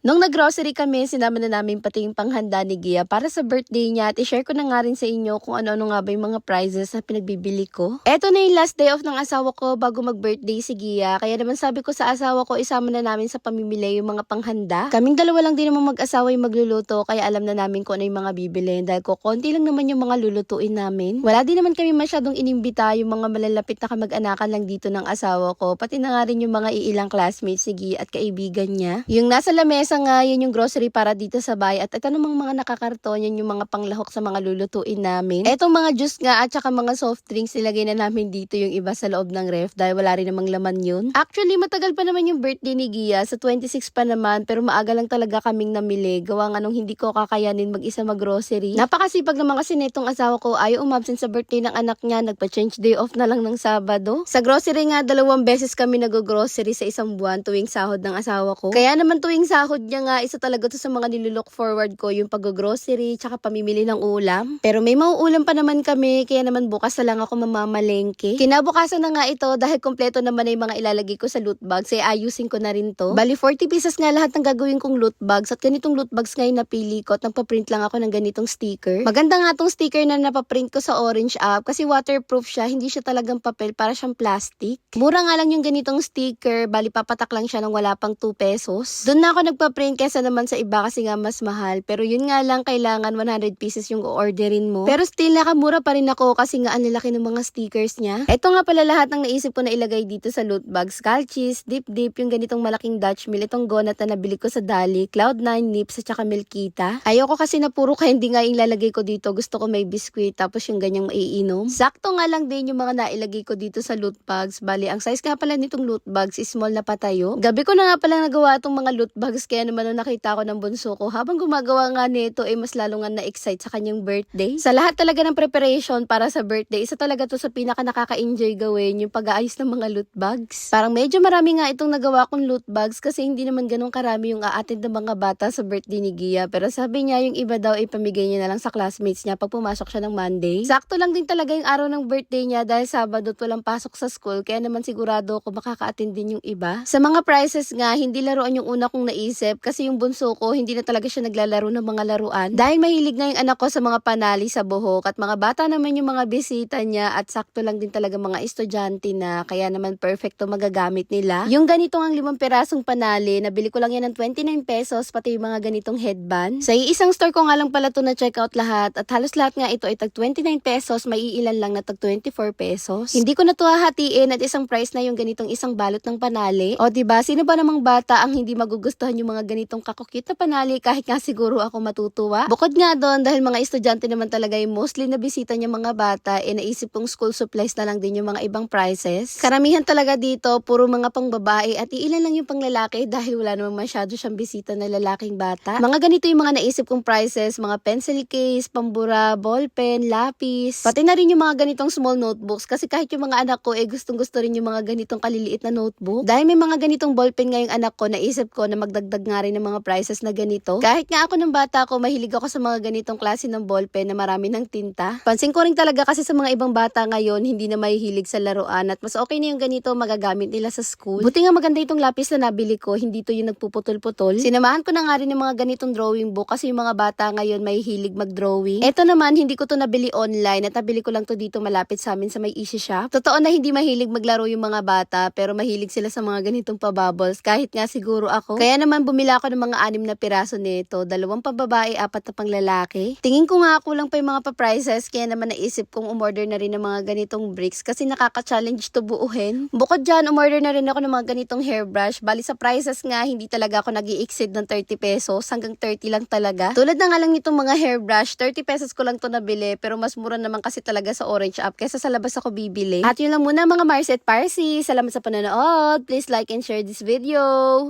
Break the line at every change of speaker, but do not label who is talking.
Nung nag-grocery kami, sinama na namin pati yung panghanda ni Gia para sa birthday niya at i-share ko na nga rin sa inyo kung ano-ano nga ba yung mga prizes na pinagbibili ko. Eto na yung last day off ng asawa ko bago mag-birthday si Gia. Kaya naman sabi ko sa asawa ko, isama na namin sa pamimili yung mga panghanda. Kaming dalawa lang din naman mag-asawa yung magluluto kaya alam na namin kung ano yung mga bibili. Dahil ko konti lang naman yung mga lulutuin namin. Wala din naman kami masyadong inimbita yung mga malalapit na kamag-anakan lang dito ng asawa ko. Pati na nga rin yung mga iilang classmates si Gia at kaibigan niya. Yung nasa lamesa nga, yun yung grocery para dito sa bahay. At ito namang mga nakakarton, yan yung mga panglahok sa mga lulutuin namin. Etong mga juice nga at saka mga soft drinks, nilagay na namin dito yung iba sa loob ng ref dahil wala rin namang laman yun. Actually, matagal pa naman yung birthday ni Gia. Sa 26 pa naman, pero maaga lang talaga kaming namili. Gawa nga nung hindi ko kakayanin mag-isa mag-grocery. Napakasipag naman kasi nitong asawa ko ayaw umabsent sa birthday ng anak niya. Nagpa-change day off na lang ng Sabado. Sa grocery nga, dalawang beses kami nag-grocery sa isang buwan tuwing sahod ng asawa ko. Kaya naman tuwing sahod niya nga, isa talaga to sa mga nilulook forward ko, yung pag-grocery, tsaka pamimili ng ulam. Pero may mauulam pa naman kami, kaya naman bukas na lang ako mamamalengke. Kinabukasan na nga ito dahil kompleto naman na yung mga ilalagay ko sa loot bags, ay ayusin ko na rin to. Bali, 40 pieces nga lahat ng gagawin kong loot bags at ganitong loot bags nga yung napili ko at nagpa-print lang ako ng ganitong sticker. Maganda nga tong sticker na napaprint ko sa orange app kasi waterproof siya, hindi siya talagang papel, para siyang plastic. Mura nga lang yung ganitong sticker, bali papatak lang siya ng wala pang 2 pesos. Doon na ako nagpa-print kesa naman sa iba kasi nga mas mahal. Pero yun nga lang, kailangan 100 pieces yung orderin mo. Pero still, nakamura pa rin ako kasi nga ang lalaki ng mga stickers niya. Ito nga pala lahat ng naisip ko na ilagay dito sa loot bag. Skull cheese, dip dip, yung ganitong malaking Dutch meal, itong gonat na nabili ko sa Dali, Cloud9, Nips, at saka Milkita. Ayoko kasi na puro candy nga yung lalagay ko dito. Gusto ko may biscuit, tapos yung ganyang maiinom. Sakto nga lang din yung mga nailagay ko dito sa loot bags. Bali, ang size nga pala nitong loot bags is small na patayo. Gabi ko na nga pala nagawa itong mga loot bags, kaya naman nung nakita ko ng bunso ko, habang gumagawa nga nito, eh mas lalo nga na-excite sa kanyang birthday. Sa lahat talaga ng preparation para sa birthday, isa talaga to sa pinaka nakaka-enjoy gawin, yung pag-aayos ng mga loot bags. Parang medyo marami nga itong nagawa kong loot bags kasi hindi naman ganun karami yung aatid ng mga bata sa birthday ni Gia. Pero sabi niya, yung iba daw ay pamigay niya na lang sa classmates niya pag pumasok siya ng Monday. Sakto lang din talaga yung araw ng birthday niya dahil Sabado walang pasok sa school, kaya naman sigurado ako makaka-attend din yung iba. Sa mga prizes nga, hindi laruan yung una kong naisip kasi yung bunso ko, hindi na talaga siya naglalaro ng mga laruan. Dahil mahilig nga yung anak ko sa mga panali sa buhok at mga bata naman yung mga bisita niya at sakto lang din talaga mga estudyante na kaya naman perfecto magagamit nila. Yung ganitong ang limang pirasong panali, nabili ko lang yan ng 29 pesos pati yung mga ganitong headband. Sa isang store ko nga lang pala to na check out lahat at halos lahat nga ito ay tag 29 pesos, may iilan lang na tag 24 pesos. Hindi ko na to hahatiin at isang price na yung ganitong isang balot ng panali. O di ba sino ba namang bata ang hindi magugustuhan yung mga ganitong kakukit na panali kahit nga siguro ako matutuwa? Bukod nga doon dahil mga estudyante naman talaga yung mostly na bisita niya mga bata, eh naisip kong school supplies na lang din yung mga ibang prices. Karamihan talaga dito, puro mga pang babae at iilan lang yung pang lalaki dahil wala namang masyado siyang bisita na lalaking bata. Mga ganito yung mga naisip kong prices, mga pencil case, pambura, ballpen, lapis, pati na rin yung mga ganitong small notebooks kasi kahit yung mga anak ko eh gustong gusto rin yung mga ganitong kaliliit na notebook. Dahil may mga ganitong ballpen nga yung anak ko, naisip ko na magdagdag nga rin ng mga prices na ganito. Kahit nga ako ng bata ko, mahilig ako sa mga ganitong klase ng ballpen na marami ng tinta. Pansin ko rin talaga kasi sa mga ibang bata ngayon, hindi na mahihilig sa laruan at mas okay na yung ganito magagamit nila sa school. Buti nga maganda itong lapis na nabili ko, hindi to yung nagpuputol-putol. Sinamahan ko na nga rin ng mga ganitong drawing book kasi yung mga bata ngayon may hilig mag-drawing. Ito naman, hindi ko to nabili online at nabili ko lang to dito malapit sa amin sa may easy shop. Totoo na hindi mahilig maglaro yung mga bata pero mahilig sila sa mga ganitong pabubbles kahit nga siguro ako. Kaya naman bumila ako ng mga anim na piraso nito, dalawang pambabae, apat na panglalaki. Tingin ko nga ako lang pa yung mga pa-prices kaya naman naisip kong umorder na rin ng mga ganitong bricks kasi nakaka-challenge to buuhin. Bukod dyan, umorder na rin ako ng mga ganitong hairbrush. Bali sa prices nga, hindi talaga ako nag exceed ng 30 pesos hanggang 30 lang talaga. Tulad na nga lang nitong mga hairbrush, 30 pesos ko lang to nabili pero mas mura naman kasi talaga sa Orange app kaysa sa labas ako bibili. At yun lang muna mga Mars at Parsi. Salamat sa panonood. Please like and share this video.